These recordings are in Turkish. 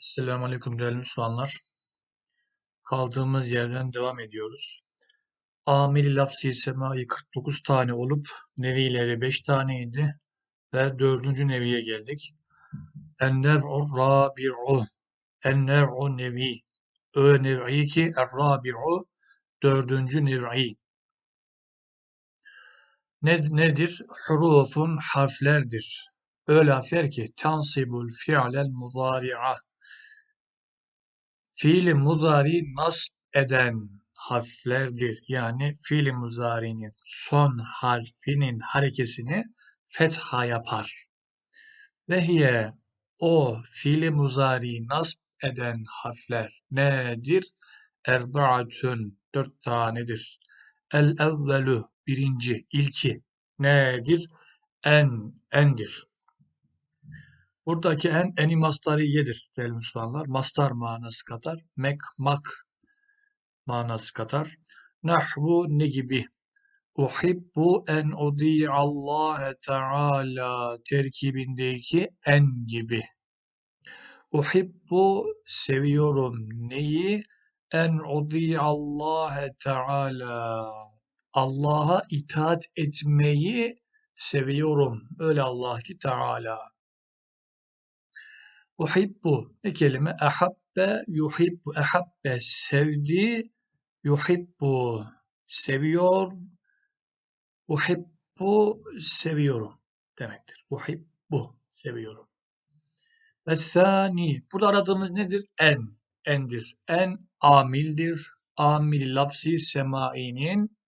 Selamun Aleyküm değerli Müslümanlar. Kaldığımız yerden devam ediyoruz. Amili lafzi semai 49 tane olup nevileri 5 taneydi ve dördüncü neviye geldik. Ennev'u rabi'u Ennev'u nevi Ö nev'i ki er-rabi'u dördüncü nev'i. Ne, nedir? Hurufun harflerdir. Öyle harfler ki tansibul fi'lel muzari'a fiili muzari nasb eden harflerdir. Yani fiili muzarinin son harfinin harekesini fetha yapar. Ve hiye o fiili muzari nasb eden harfler nedir? Erbaatün dört tanedir. El evvelu birinci, ilki nedir? En, endir. Buradaki en eni mastariyedir değerli Müslümanlar. Mastar manası kadar, mek, mak manası kadar. Nahvu ne gibi? Uhibbu en Allah Teala terkibindeki en gibi. Uhibbu seviyorum neyi? En Allah Teala Allah'a itaat etmeyi seviyorum. Öyle Allah ki Teala. Uhibbu ne kelime? Ahabbe yuhibbu. Ahabbe sevdi. Yuhibbu seviyor. Uhibbu seviyorum demektir. Uhibbu seviyorum. Ve thani. Burada aradığımız nedir? En. Endir. En amildir. Amil lafzi semainin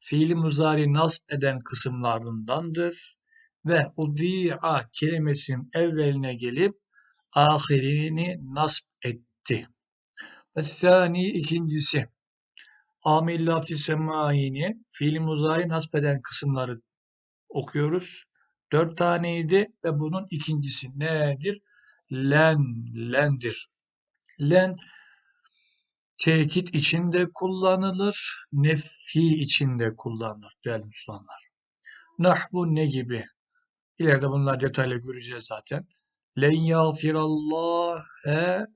fiili muzari nasb eden kısımlarındandır. Ve udi'a kelimesinin evveline gelip ahirini nasb etti. Ve ikincisi amil lafzi semayinin fiil muzari nasb eden kısımları okuyoruz. Dört taneydi ve bunun ikincisi nedir? Len, lendir. Len tekit içinde kullanılır, nefi içinde kullanılır değerli Müslümanlar. Nahbu ne gibi? İleride bunlar detaylı göreceğiz zaten. Len yağfirallâhe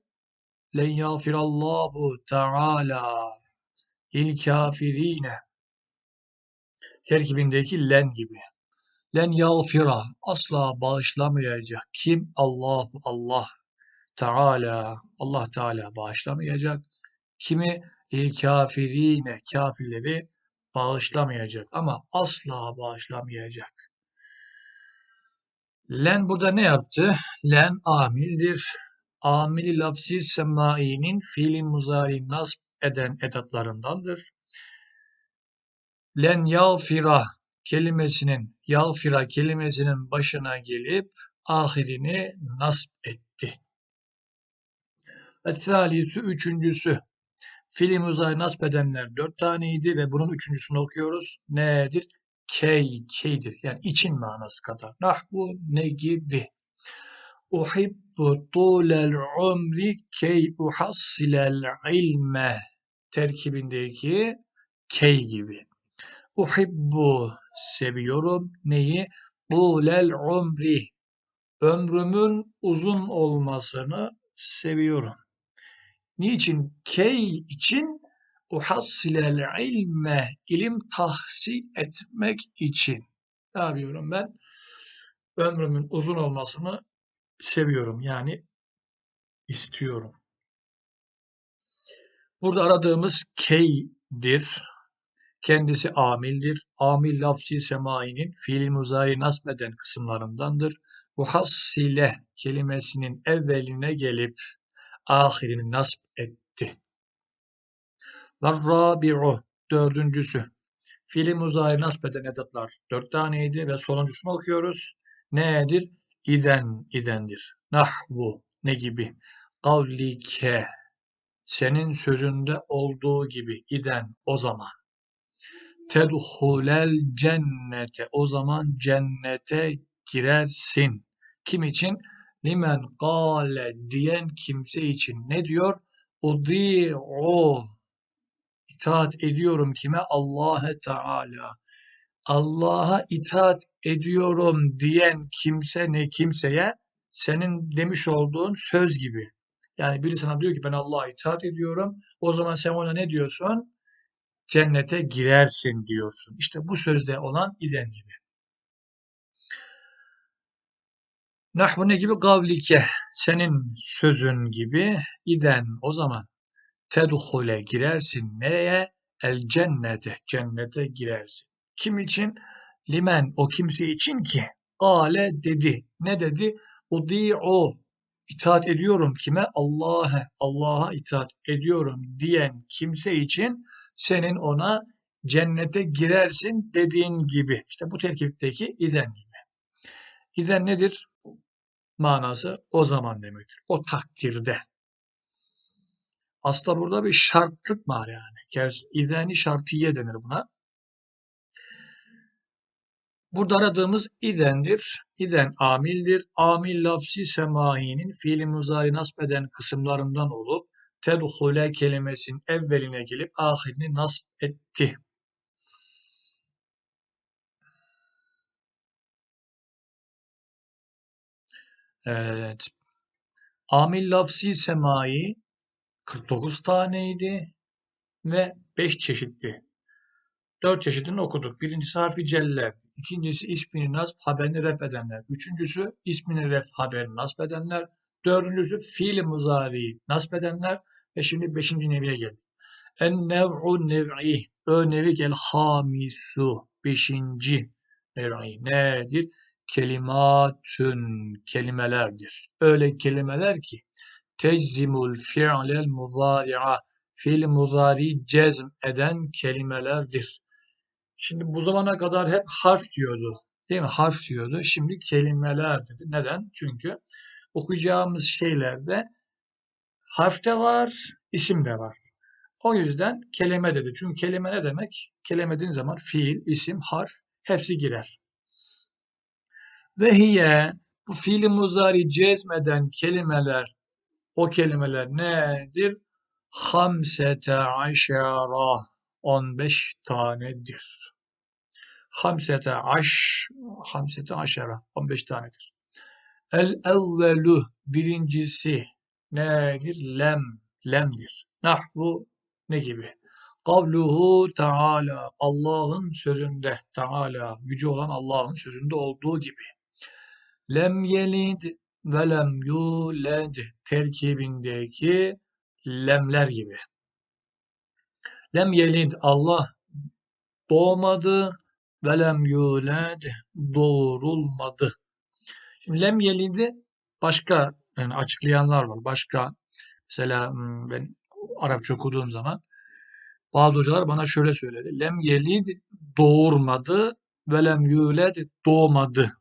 len yağfirallâhu teâlâ il kafirine terkibindeki len gibi. Len yağfira asla bağışlamayacak. Kim? Allah Allah Teala Allah Teala bağışlamayacak. Kimi? Il kafirine kafirleri bağışlamayacak ama asla bağışlamayacak. Len burada ne yaptı? Len amildir. Amili lafzi semainin fiili muzari nasb eden edatlarındandır. Len yağfira kelimesinin yağfira kelimesinin başına gelip ahirini nasb etti. Ve thalitü üçüncüsü fiili muzari nasb edenler dört taneydi ve bunun üçüncüsünü okuyoruz. Nedir? Key, keydir. Yani için manası kadar. Nahbu ne gibi? Uhibbu tulel umri key uhassilel ilme terkibindeki key gibi. Uhibbu seviyorum neyi? Tulel umri ömrümün uzun olmasını seviyorum. Niçin? Key için uhassilel ilme ilim tahsil etmek için ne yapıyorum ben? Ömrümün uzun olmasını seviyorum. Yani istiyorum. Burada aradığımız keydir. Kendisi amildir. Amil lafzi semainin fiil muzayı nasbeden kısımlarındandır. Muhassile kelimesinin evveline gelip ahirini nasb etti. Rabi'u dördüncüsü. Fiili muzari nasbeden edatlar dört taneydi ve sonuncusunu okuyoruz. Nedir? İden, idendir. Nahvu, ne gibi? Kavlike, senin sözünde olduğu gibi iden o zaman. Tedhulel cennete, o zaman cennete girersin. Kim için? Limen kâle diyen kimse için ne diyor? Udi'u itaat ediyorum kime? Allah'e Teala. Allah'a itaat ediyorum diyen kimse ne kimseye senin demiş olduğun söz gibi. Yani biri sana diyor ki ben Allah'a itaat ediyorum. O zaman sen ona ne diyorsun? Cennete girersin diyorsun. İşte bu sözde olan iden gibi. Nahvu ne gibi? Gavlike. Senin sözün gibi. iden o zaman. Tedhule girersin. Nereye? El cennete. Cennete girersin. Kim için? Limen. O kimse için ki. Kale dedi. Ne dedi? o itaat ediyorum kime? Allah'a, Allah'a itaat ediyorum diyen kimse için senin ona cennete girersin dediğin gibi. İşte bu terkipteki izen gibi. İzen nedir? Manası o zaman demektir. O takdirde. Aslında burada bir şartlık var yani. İzeni şartiye denir buna. Burada aradığımız idendir. İden amildir. Amil lafzi semahinin fiili muzari nasbeden kısımlarından olup tedhule kelimesinin evveline gelip ahirini nasb etti. Evet. Amil lafzi semai 49 taneydi ve 5 çeşitti. Dört çeşidini okuduk. Birincisi harfi celler, ikincisi ismini nasb haberini ref edenler, üçüncüsü ismini ref haberini nasb edenler, dördüncüsü fiil muzari nasb edenler ve şimdi beşinci neviye geldik. En nev'u nev'i, ö nevi gel hamisu, beşinci nev'i nedir? Kelimatün, kelimelerdir. Öyle kelimeler ki, teczimul fi'lel muzari'a, fiil muzari cezm eden kelimelerdir. Şimdi bu zamana kadar hep harf diyordu. Değil mi? Harf diyordu. Şimdi kelimeler dedi. Neden? Çünkü okuyacağımız şeylerde harf de var, isim de var. O yüzden kelime dedi. Çünkü kelime ne demek? Kelime dediğin zaman fiil, isim, harf hepsi girer. Ve hiye bu fiili muzari cezmeden kelimeler o kelimeler nedir? Hamsete aşara 15 tanedir hamsete aş, hamsete aşara, 15 tanedir. El evvelu, birincisi nedir? Lem, lemdir. Nahvu ne gibi? Kavluhu Teala, Allah'ın sözünde, Teala, gücü olan Allah'ın sözünde olduğu gibi. Lem yelid ve lem yuled terkibindeki lemler gibi. Lem yelid Allah doğmadı velem yulad doğurulmadı. Şimdi lem yelidi başka yani açıklayanlar var. Başka mesela hmm, ben Arapça okuduğum zaman bazı hocalar bana şöyle söyledi. Lem yelid doğurmadı velem yulad doğmadı.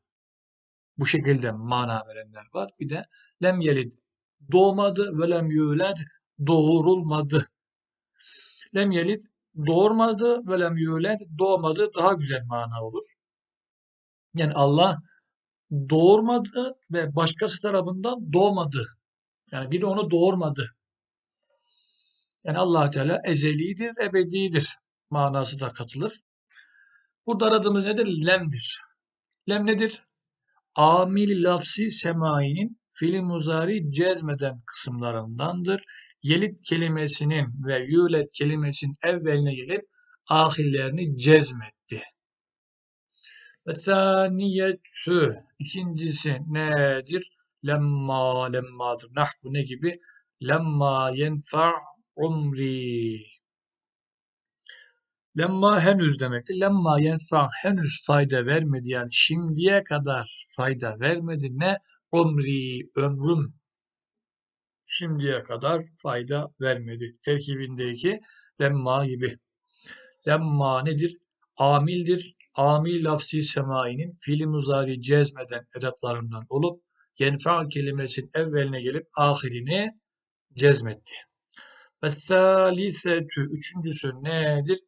Bu şekilde mana verenler var. Bir de lem yelid doğmadı velem yulad doğurulmadı. Lem yelid doğurmadı ve lem yuled doğmadı daha güzel mana olur. Yani Allah doğurmadı ve başkası tarafından doğmadı. Yani biri onu doğurmadı. Yani allah Teala ezelidir, ebedidir manası da katılır. Burada aradığımız nedir? Lemdir. Lem nedir? Amil lafsi semainin fiili muzari cezmeden kısımlarındandır yelit kelimesinin ve yulet kelimesinin evveline gelip ahirlerini cezmetti. Ve thaniyetü ikincisi nedir? Lemma lemmadır. Nahbu ne gibi? Lemma yenfa umri. Lemma henüz demektir. Lemma yenfa henüz fayda vermedi. Yani şimdiye kadar fayda vermedi. Ne? Umri, ömrüm şimdiye kadar fayda vermedi. Terkibindeki lemma gibi. Lemma nedir? Amildir. Amil lafzi semainin fiili muzari cezmeden edatlarından olup yenfa kelimesinin evveline gelip ahirini cezmetti. Ve salisetü üçüncüsü nedir?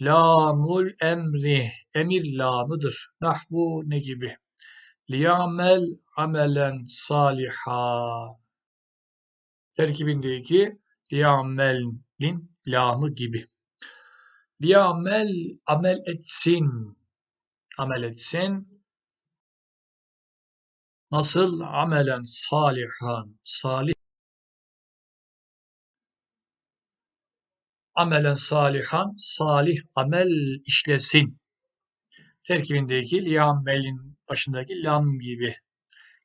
Lamul emri. Emir lamıdır. Nahvu ne gibi? Liyamel amelen saliha terkibindeki liamelin lamı gibi. Liamel amel etsin. Amel etsin. Nasıl amelen salihan. Salih amelen salihan salih amel işlesin. Terkibindeki liamelin başındaki lam gibi.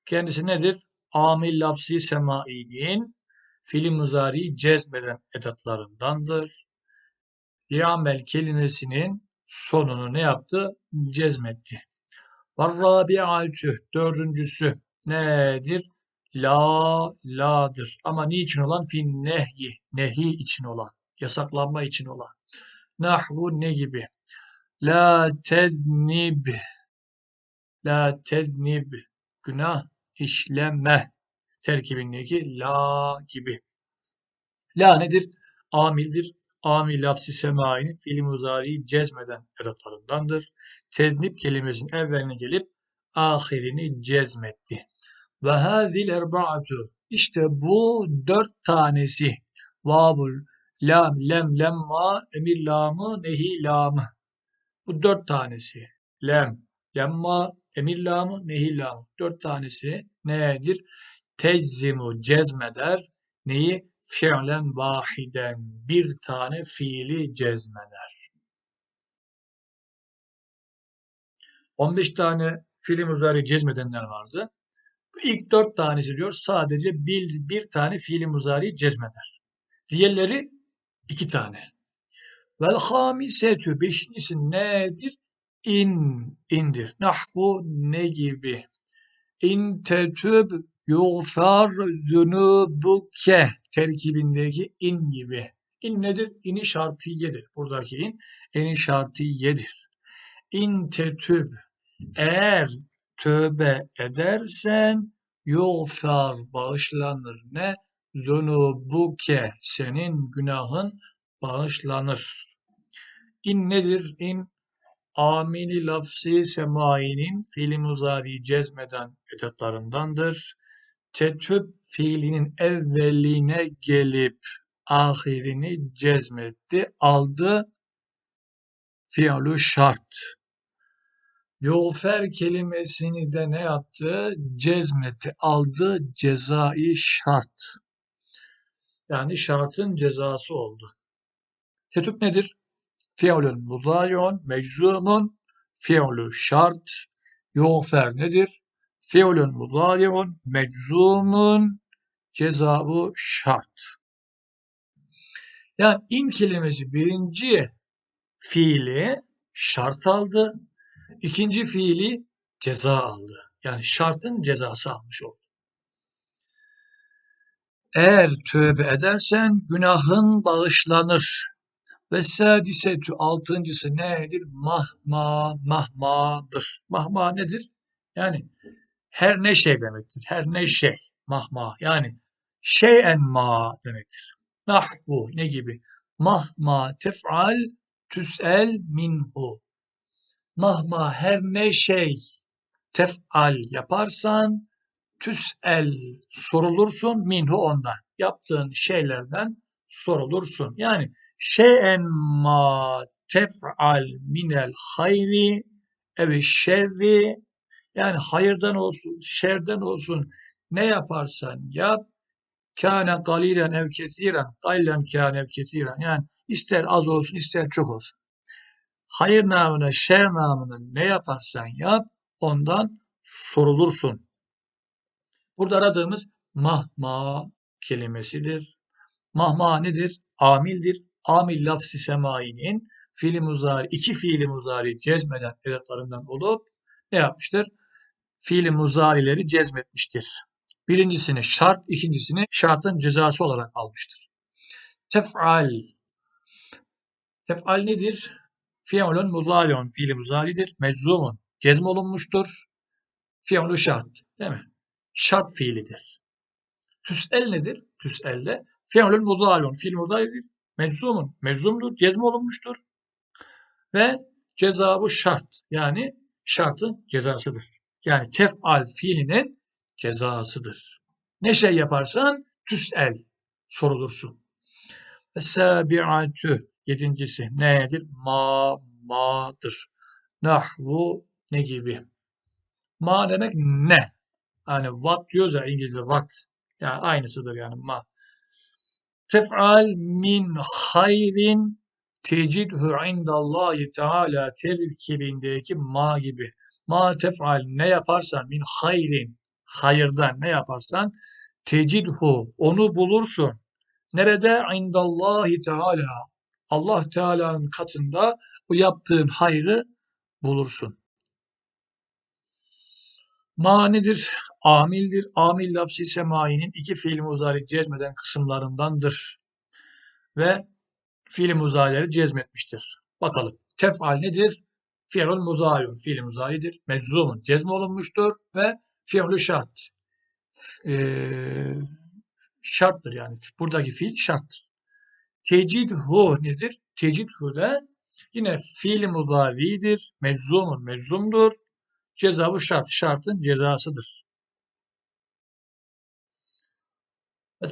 Kendisi nedir? Amil lafzi semainin fiili muzari cezmeden edatlarındandır. Liamel kelimesinin sonunu ne yaptı? Cezmetti. Varrabi'atü dördüncüsü nedir? La, la'dır. Ama niçin olan? Fin nehyi, nehi için olan, yasaklanma için olan. Nahvu ne gibi? La teznib, la teznib, günah işleme terkibindeki la gibi. La nedir? Amildir. Amil lafzi semainin fiili muzariyi cezmeden edatlarındandır. Teznib kelimesinin evveline gelip ahirini cezmetti. Ve hazil erba'atu. İşte bu dört tanesi. Vavul, lam, lem, lemma, emir lamı, nehi lamı. Bu dört tanesi. Lem, lemma, emir lamı, nehi lamı. Dört tanesi nedir? Teczimu cezmeder. Neyi? Fi'len vahiden. Bir tane fiili cezmeder. 15 tane fiili muzari cezmedenler vardı. İlk dört tanesi diyor sadece bir, bir tane fiili muzari cezmeder. Diğerleri iki tane. Vel hamisetü beşincisi nedir? İn, indir. Nahbu ne gibi? İn tetüb yuğfar zunubuke terkibindeki in gibi. İn nedir? İni şartiyedir. Buradaki in, eni şartiyedir. İn tetüb eğer tövbe edersen yuğfar bağışlanır ne? Zunubuke senin günahın bağışlanır. İn nedir? İn amili lafzi semainin fiili muzari cezmeden edatlarındandır. Tetüb fiilinin evveline gelip ahirini cezmetti, aldı fiilü şart. Yuğfer kelimesini de ne yaptı? Cezmetti, aldı cezai şart. Yani şartın cezası oldu. Tetüb nedir? Fiilün mudariun meczumun fiilü şart. Yuğfer nedir? Fiilün mudariun meczumun cezabı şart. Yani in kelimesi birinci fiili şart aldı. ikinci fiili ceza aldı. Yani şartın cezası almış oldu. Eğer tövbe edersen günahın bağışlanır. Ve sadisetü altıncısı nedir? Mahma, mahmadır. Mahma nedir? Yani her ne şey demektir. Her ne şey. Mahma. Yani şeyen ma demektir. Nahvu ne gibi? Mahma tef'al tüs'el minhu. Mahma her ne şey tef'al yaparsan tüs'el sorulursun minhu ondan. Yaptığın şeylerden sorulursun. Yani şeyen ma tef'al minel hayri evi şerri yani hayırdan olsun, şerden olsun ne yaparsan yap kâne galilen ev kesiren galilen kâne ev kesiren yani ister az olsun ister çok olsun. Hayır namına şer namına ne yaparsan yap ondan sorulursun. Burada aradığımız mahma kelimesidir. Mahma nedir? Amildir. Amil lafsi semainin fiili muzari, iki fiili muzari cezmeden edatlarından olup ne yapmıştır? Fiili muzarileri cezmetmiştir. Birincisini şart, ikincisini şartın cezası olarak almıştır. Tef'al. Tef'al nedir? Fiilun muzariun. Fiili muzaridir. Meczumun. Cezm olunmuştur. Fiilü şart. Değil mi? Şart fiilidir. Tüs'el nedir? Tüs'el de Fiilül mudariun. Fiil mudaridir. Meczumun. Meczumdur. Cezm olunmuştur. Ve cezabı şart. Yani şartın cezasıdır. Yani tef'al fiilinin cezasıdır. Ne şey yaparsan tüs'el sorulursun. Ve sabi'atü yedincisi nedir? Ma, ma'dır. Nahvu ne gibi? Ma demek ne? Yani what diyoruz ya İngilizce what. Yani aynısıdır yani ma. tef'al min hayrin tecidhu indallahi teala terkibindeki ma gibi. Ma tef'al ne yaparsan min hayrin hayırdan ne yaparsan tecidhu onu bulursun. Nerede? İndallahi Teala. Allah Teala'nın katında bu yaptığın hayrı bulursun. Ma nedir? Amildir. Amil lafzı semainin iki fiil muzari cezmeden kısımlarındandır. Ve fiil muzarileri cezmetmiştir. Bakalım. Tef'al nedir? Fiilul muzariun. Fiil muzaridir. Meczumun. Cezm olunmuştur ve fiilü şart. Ee, şarttır yani. Buradaki fiil şart. Tecidhu nedir? Tecidhu da yine fiil muzaridir. Meczumun meczumdur. Ceza bu şart. Şartın cezasıdır.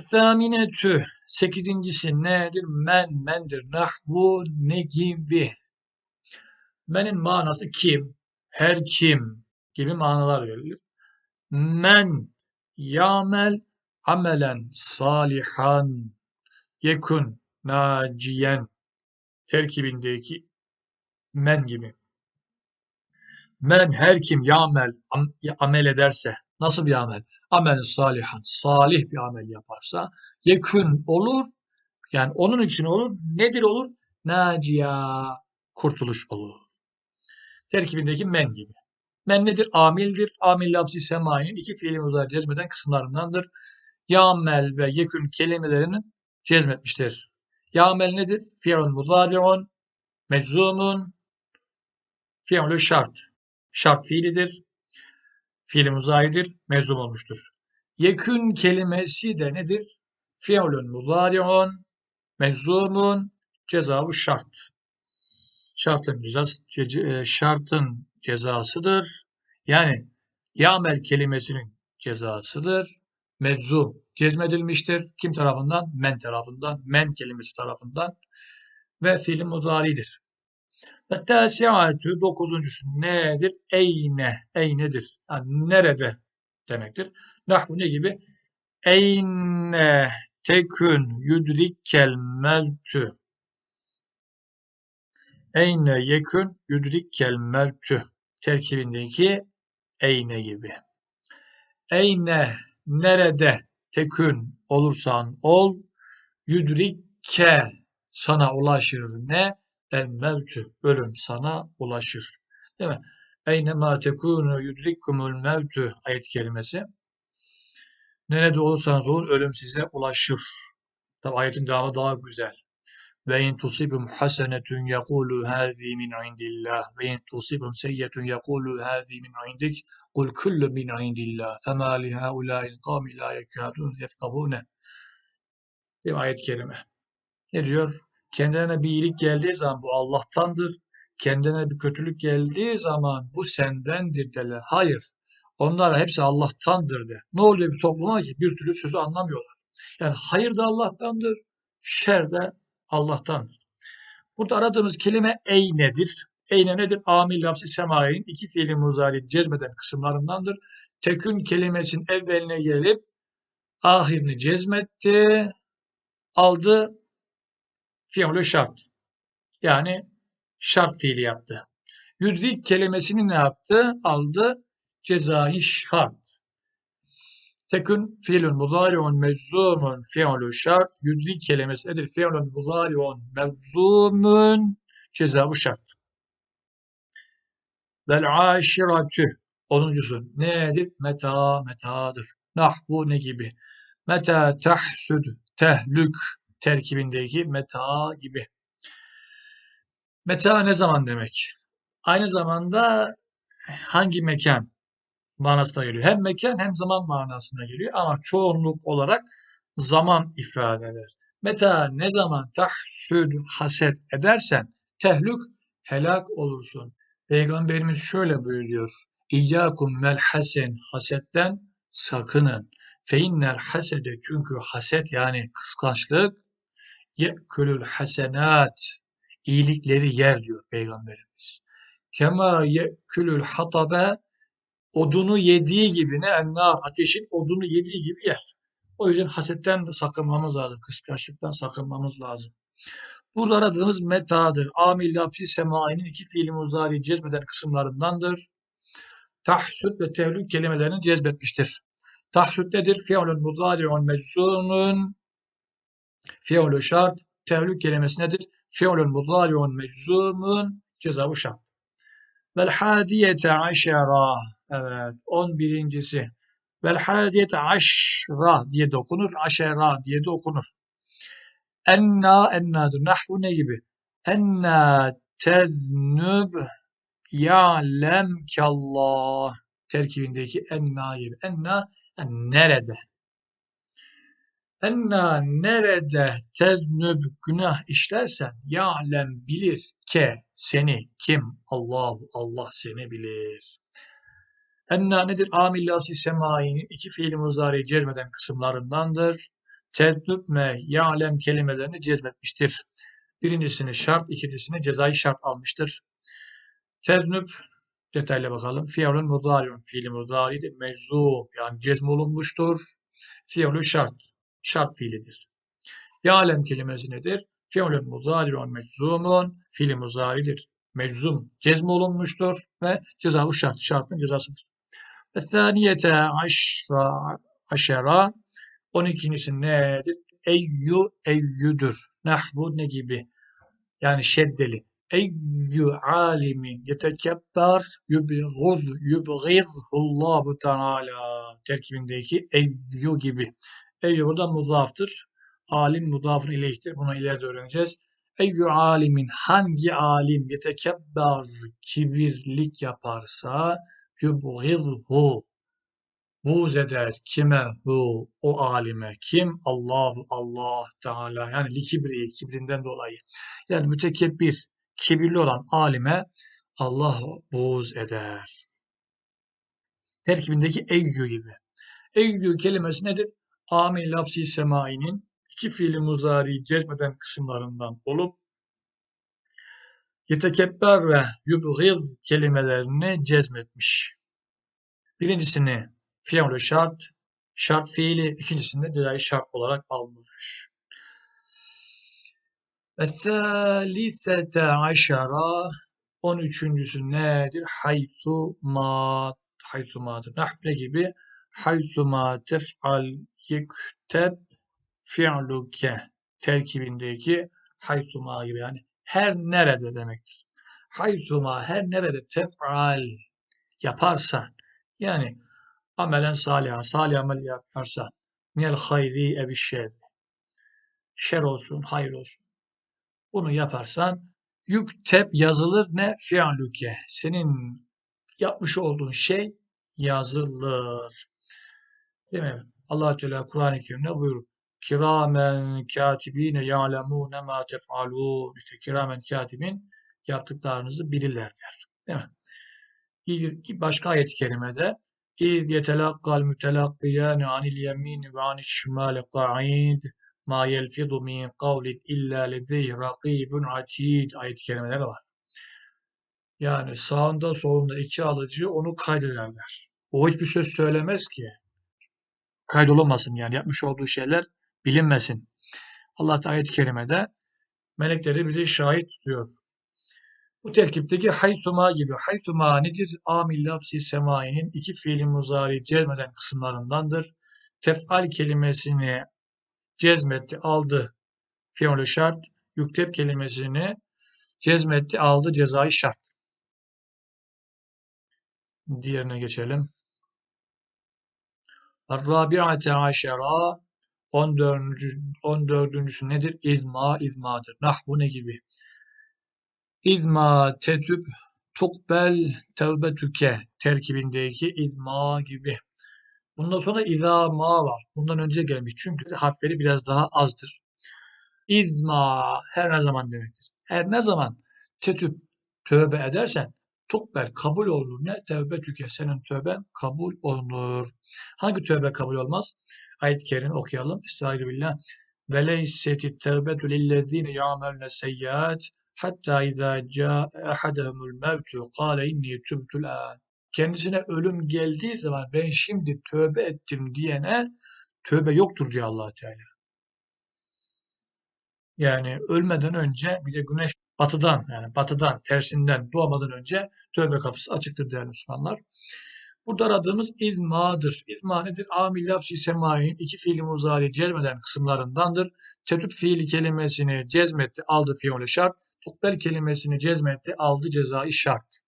Thâminetü sekizincisi nedir? Men, mendir. Nahvu ne gibi? Menin manası kim? Her kim gibi manalar verilir. Men yamel amelen salihan yekun naciyen terkibindeki men gibi. Men her kim yamel am, amel ederse nasıl bir amel? Amel salihan salih bir amel yaparsa yekun olur yani onun için olur. Nedir olur? Naciya kurtuluş olur. Terkibindeki men gibi. Men nedir? Amildir. Amil lafzi semainin iki fiili muzari cezmeden kısımlarındandır. Yamel ve yekün kelimelerinin cezmetmiştir. Yamel nedir? Fi'un muzari'un meczumun fi'lü şart. Şart fiilidir. Fiili muzaridir. Mezum olmuştur. Yekün kelimesi de nedir? Fi'lün muzari'un meczumun cezavu şart. Şartın cezası, e, şartın cezasıdır. Yani yamel kelimesinin cezasıdır. Meczum cezmedilmiştir. Kim tarafından? Men tarafından. Men kelimesi tarafından. Ve fiil muzaridir. Ve tasiatü dokuzuncusu nedir? Eyne. Eynedir. Yani nerede demektir. Nahvu ne gibi? Eyne tekün yudrikkel meltü. Eyne yekün yudrikkel meltü. Terkibindeki eyne gibi. Eyne nerede tekün olursan ol, yudrikke sana ulaşır ne? El mevtü, ölüm sana ulaşır. Değil mi? Eyne ma tekunu yudrikkumul mevtü ayet kelimesi. Nerede olursanız olun ölüm size ulaşır. Tabi ayetin devamı daha güzel. Ve in tusibum hasenetun yekulu hazi min indillah ve in tusibum seyyetun yekulu hazi min indik kul kullu min indillah fema li haula'il kavmi la yekadun yefkabune bir ayet-i kerime. Ne diyor? Kendilerine bir iyilik geldiği zaman bu Allah'tandır. Kendine bir kötülük geldiği zaman bu sendendir derler. Hayır. Onlar hepsi Allah'tandır de. Ne oluyor bir topluma ki bir türlü sözü anlamıyorlar. Yani hayır da Allah'tandır, şer de Allah'tandır. Burada aradığımız kelime eynedir. Eyne nedir? Amil lafzı semayin iki fiili muzari cezmeden kısımlarındandır. Tekün kelimesinin evveline gelip ahirini cezmetti. Aldı fiilü şart. Yani şart fiili yaptı. Yüzlik kelimesini ne yaptı? Aldı cezai şart. Tekün fiilun muzari'un meczumun fi'lu şart. Yüzlik kelimesi nedir? Fiilun muzari'un meczumun cezabı şart. Vel aşiratü. Onuncusu nedir? Meta, metadır. Nahvu ne gibi? Meta tahsud, tehlük terkibindeki meta gibi. Meta ne zaman demek? Aynı zamanda hangi mekan manasına geliyor. Hem mekan hem zaman manasına geliyor ama çoğunluk olarak zaman ifade eder. Meta ne zaman tahsud haset edersen tehlük helak olursun. Peygamberimiz şöyle buyuruyor. İyyâkum mel hasen hasetten sakının. Fe innel hasede çünkü haset yani kıskançlık ye'kulul hasenat iyilikleri yer diyor Peygamberimiz. Kema ye'kulul hatabe odunu yediği gibi ne ennar ateşin odunu yediği gibi yer. O yüzden hasetten sakınmamız lazım. Kıskançlıktan sakınmamız lazım. Burada aradığımız metadır. Amil lafzi semainin iki fiili muzari cezmeden kısımlarındandır. Tahsut ve tehlük kelimelerini cezbetmiştir. Tahsut nedir? Fi'lun muzari'un meczumun fi'lu şart. Tehlük kelimesi nedir? Fi'lun muzari'un meczumun cezabı şart. Vel hadiyete aşera. Evet. On birincisi. Vel hadiyete aşra diye de okunur. Aşera diye de okunur. Enna ennadır. Nahvu ne gibi? Enna teznüb ya'lem kallah terkibindeki enna gibi. Enna yani nerede? Enna nerede teznüb günah işlersen ya'lem bilir ke seni kim? Allah Allah seni bilir. Enna nedir? Amillâsi semainin iki fiil muzari cezmeden kısımlarındandır. Teznüb me ya'lem kelimelerini cezmetmiştir. Birincisini şart, ikincisini cezai şart almıştır. Teznüb detaylı bakalım. Fiilun mudariun fiili mudaridir. Meczum yani cezm olunmuştur. Fiilü şart. Şart fiilidir. Ya'lem kelimesi nedir? Fiilun mudariun meczumun fiili muzaridir. Meczum cezm olunmuştur ve cezabı şart. Şartın cezasıdır. Ve thaniyete aşra aşera 12'ncisi nedir? Eyyü eyyüdür. Nahbu ne gibi? Yani şeddeli eyyü alimin yetekebber yubğuz yubğizhullahu teala terkibindeki eyyü gibi. Eyyü burada muzaftır. Alim mudafın ileyhtir. Bunu ileride öğreneceğiz. Eyyü alimin hangi alim yetekebber kibirlik yaparsa yubğizhu buğz eder kime hu o alime kim Allahu Allah Teala yani likibri kibrinden dolayı yani mütekebbir kibirli olan alime Allah buğz eder. Terkibindeki eyyü gibi. Eyyü kelimesi nedir? Amil lafzi semainin iki fiili muzari cezmeden kısımlarından olup yetekebber ve yubghiz kelimelerini cezmetmiş. Birincisini fiilü şart, şart fiili, ikincisini de şart olarak almış. Ve aşara 13.sü nedir? Haytu ma haytu ma'dır. Nahve gibi haytu ma tef'al yekteb fi'luke terkibindeki haytu ma gibi yani her nerede demektir. Haytu ma her nerede tef'al yaparsan yani amelen salih, salih amel yaparsan minel hayri evi şer şer olsun, hayır olsun bunu yaparsan yüktep yazılır ne fi'luke. Senin yapmış olduğun şey yazılır. Değil mi? Allah Teala Kur'an-ı Kerim'de buyurur. Kiramen katibine ya'lemune ma tef'alun. İşte kiramen katibin yaptıklarınızı bilirler der. Değil mi? Başka ayet-i kerimede İz yetelakkal mütelakkiyâne anil yemini ve anil şimâli qa'id ma yelfidu min kavlin illa ledeyhi rakibun atid ayet-i kerimeleri var. Yani sağında solunda iki alıcı onu kaydederler. O hiçbir söz söylemez ki. Kaydolamasın yani yapmış olduğu şeyler bilinmesin. Allah da ayet-i kerimede melekleri bizi şahit tutuyor. Bu terkipteki haysuma gibi. Haysuma nedir? Amil lafzi semainin iki fiili muzari cezmeden kısımlarındandır. Tef'al kelimesini cezmetti, aldı fiilü şart. Yüktep kelimesini cezmetti, aldı cezai şart. Diğerine geçelim. Rabi'ate aşera 14. 14. nedir? İzma, izmadır. Nahvu ne gibi? İzma tetüb tukbel tevbetüke terkibindeki izma gibi. Bundan sonra izâ ma var. Bundan önce gelmiş. Çünkü harfleri biraz daha azdır. İzma her ne zaman demektir. Her ne zaman tetüp tövbe edersen tukbel kabul olur. Ne? Tövbe tüke. Senin tövben kabul olunur. Hangi tövbe kabul olmaz? Ayet-i Kerim okuyalım. Estaizu billah. Ve leyseti tevbetu lillezine ya'melne seyyiat hatta izâ câ ahadehumul mevtu kâle inni tübtül an kendisine ölüm geldiği zaman ben şimdi tövbe ettim diyene Tövbe yoktur diyor allah Teala. Yani ölmeden önce bir de güneş batıdan yani batıdan tersinden doğmadan önce tövbe kapısı açıktır değerli Müslümanlar. Burada aradığımız izmadır. İzma nedir? Amil lafzi semayin iki fiili muzari cezmeden kısımlarındandır. Tetüp fiili kelimesini cezmetti aldı fiili şart. Tukbel kelimesini cezmetti aldı cezai şart.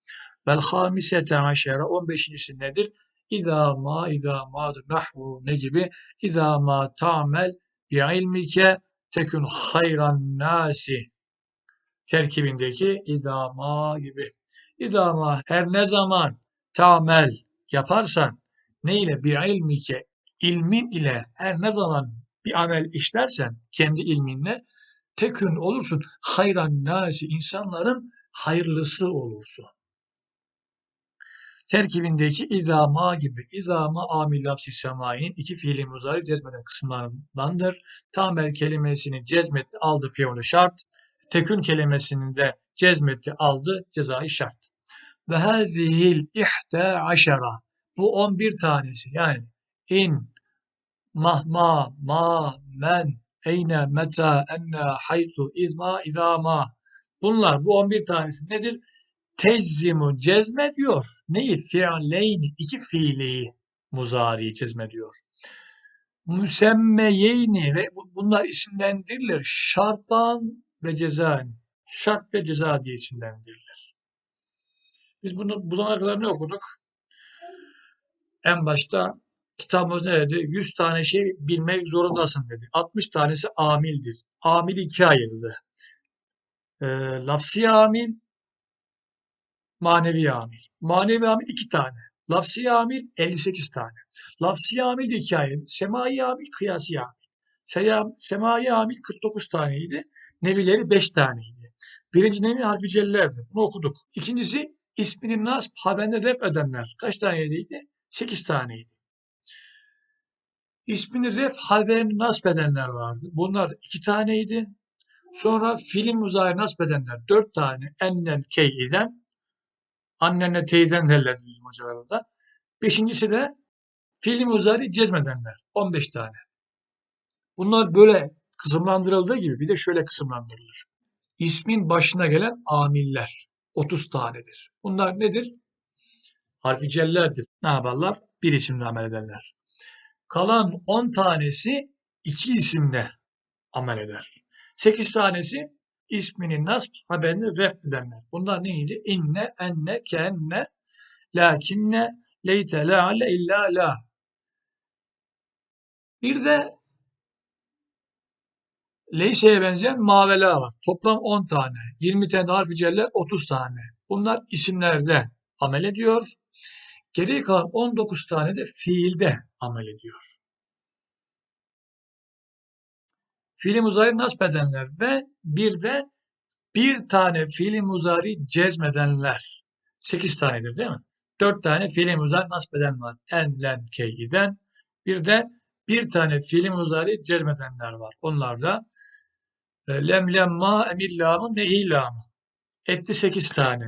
Vel hamisete aşere 15.si nedir? İzâ ma izâ ma nahvu ne gibi? İzâ ma ta'mel bi ilmike tekün hayran nasi terkibindeki idama gibi. İdama her ne zaman tamel yaparsan ne ile bir ilmike ilmin ile her ne zaman bir amel işlersen kendi ilminle tekün olursun hayran nasi insanların hayırlısı olursun. Terkibindeki izama gibi izama amil lafsi semainin iki fiili muzari cezmeden kısımlarındandır. Tamel kelimesini cezmetti aldı fiili şart. Tekün kelimesini de cezmetti aldı cezai şart. Ve hazihil ihte aşara. Bu 11 tanesi yani in, mahma, ma, men, eyne, meta, enne, haythu, izma, izama. Bunlar bu 11 tanesi nedir? Teczimu cezmediyor. Neyi? Fi'leyni. iki fiili muzari cezmediyor. Müsemmeyeyni ve bunlar isimlendirilir. Şarttan ve cezan. Şart ve ceza diye isimlendirilir. Biz bunu bu zamana kadar ne okuduk? En başta kitabımız ne dedi? 100 tane şey bilmek zorundasın dedi. 60 tanesi amildir. Amil iki ayrıldı. E, lafsi amil, manevi amil. Manevi amil iki tane. Lafsi amil 58 tane. Lafsi amil de iki ayrı. Semai amil, kıyasi amil. Seyam, semai amil 49 taneydi. Nevileri 5 taneydi. Birinci nevi harfi cellerdi. Bunu okuduk. İkincisi isminin nasb haberine rep edenler. Kaç taneydi? 8 taneydi. İsmini ref haberini nasp edenler vardı. Bunlar iki taneydi. Sonra film muzayir nasp edenler dört tane. Ennen keyiden annenle teyzen derler bizim hocalarında. Beşincisi de fiil muzari cezmedenler. 15 tane. Bunlar böyle kısımlandırıldığı gibi bir de şöyle kısımlandırılır. İsmin başına gelen amiller 30 tanedir. Bunlar nedir? Harfi cellerdir. Ne yaparlar? Bir isimle amel ederler. Kalan 10 tanesi iki isimle amel eder. 8 tanesi ismini nasb haberini ref edenler. Bunlar neydi? İnne, enne, kenne, lakinne, leyte, leale, illa, la. Bir de Leyse'ye benzeyen mavela var. Toplam 10 tane. 20 tane harfi celler 30 tane. Bunlar isimlerde amel ediyor. Geriye kalan 19 tane de fiilde amel ediyor. Fiili muzari nasp edenler ve bir de bir tane fiili muzari cezmedenler. 8 tanedir değil mi? 4 tane fiili muzari nasp eden var. En, len, keyiden. Bir de bir tane fiili muzari cezmedenler var. Onlar da lem, lemma, emir lamı, nehi lamı. Etti 8 tane.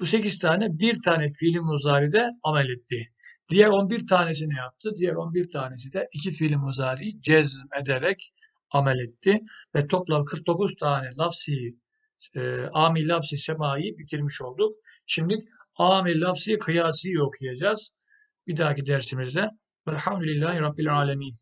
Bu 8 tane bir tane fiili muzari'de amel etti. Diğer 11 tanesini yaptı. Diğer 11 tanesi de iki fiili muzari cezm ederek amel etti. Ve toplam 49 tane lafsi, e, amil lafsi semai bitirmiş olduk. Şimdi amil lafsi kıyasi okuyacağız. Bir dahaki dersimizde. Velhamdülillahi Rabbil Alemin.